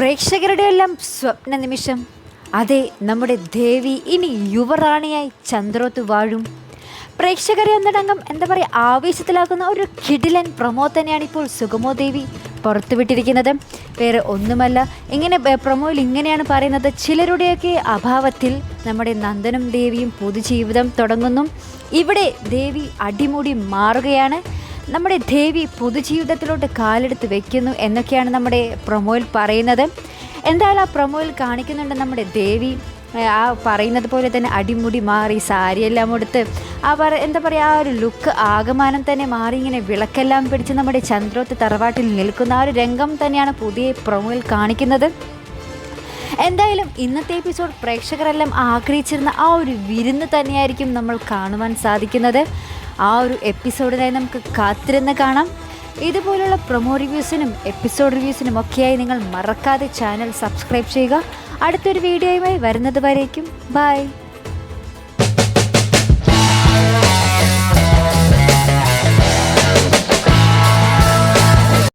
പ്രേക്ഷകരുടെ എല്ലാം സ്വപ്ന നിമിഷം. അതെ നമ്മുടെ ദേവി ഇനി യുവറാണിയായി ചന്ദ്രോത്ത് വാഴും. പ്രേക്ഷകരെ ഒന്നടങ്കം എന്താ പറയുക ആവേശത്തിലാക്കുന്ന ഒരു കിടിലൻ പ്രൊമോ തന്നെയാണ് ഇപ്പോൾ സുഗമോ ദേവി പുറത്തുവിട്ടിരിക്കുന്നത്. വേറെ ഒന്നുമല്ല ഇങ്ങനെ പ്രൊമോയിൽ ഇങ്ങനെയാണ് പറയുന്നത്. ചിലരുടെയൊക്കെ അഭാവത്തിൽ നമ്മുടെ നന്ദനും ദേവിയും പൊതുജീവിതം തുടങ്ങുന്നു. ഇവിടെ ദേവി അടിമുടി മാറുകയാണ്. നമ്മുടെ ദേവി പൊതുജീവിതത്തിലോട്ട് കാലെടുത്ത് വെക്കുന്നു എന്നൊക്കെയാണ് നമ്മുടെ പ്രൊമോയിൽ പറയുന്നത്. എന്തായാലും ആ പ്രൊമോയിൽ കാണിക്കുന്നുണ്ട് നമ്മുടെ ദേവി. ആ പറയുന്നത് പോലെ തന്നെ അടിമുടി മാറി സാരിയെല്ലാം എടുത്ത് ആ പറ എന്താ പറയുക ആ ഒരു ലുക്ക് ആകമാനം തന്നെ മാറി ഇങ്ങനെ വിളക്കെല്ലാം പിടിച്ച് നമ്മുടെ ചന്ദ്രോത്ത് തറവാട്ടിൽ നിൽക്കുന്ന ആ ഒരു രംഗം തന്നെയാണ് പുതിയ പ്രൊമോയിൽ കാണിക്കുന്നത്. എന്തായാലും ഇന്നത്തെ എപ്പിസോഡ് പ്രേക്ഷകരെല്ലാം ആഗ്രഹിച്ചിരുന്ന ആ ഒരു വിരുന്ന് തന്നെയായിരിക്കും നമ്മൾ കാണുവാൻ സാധിക്കുന്നത്. ആ ഒരു എപ്പിസോഡിനായി നമുക്ക് കാത്തിരുന്ന് കാണാം. ഇതുപോലുള്ള പ്രൊമോ റിവ്യൂസിനും എപ്പിസോഡ് റിവ്യൂസിനും ഒക്കെയായി നിങ്ങൾ മറക്കാതെ ചാനൽ സബ്സ്ക്രൈബ് ചെയ്യുക. അടുത്തൊരു വീഡിയോയുമായി വരുന്നത് വരേക്കും. ബൈ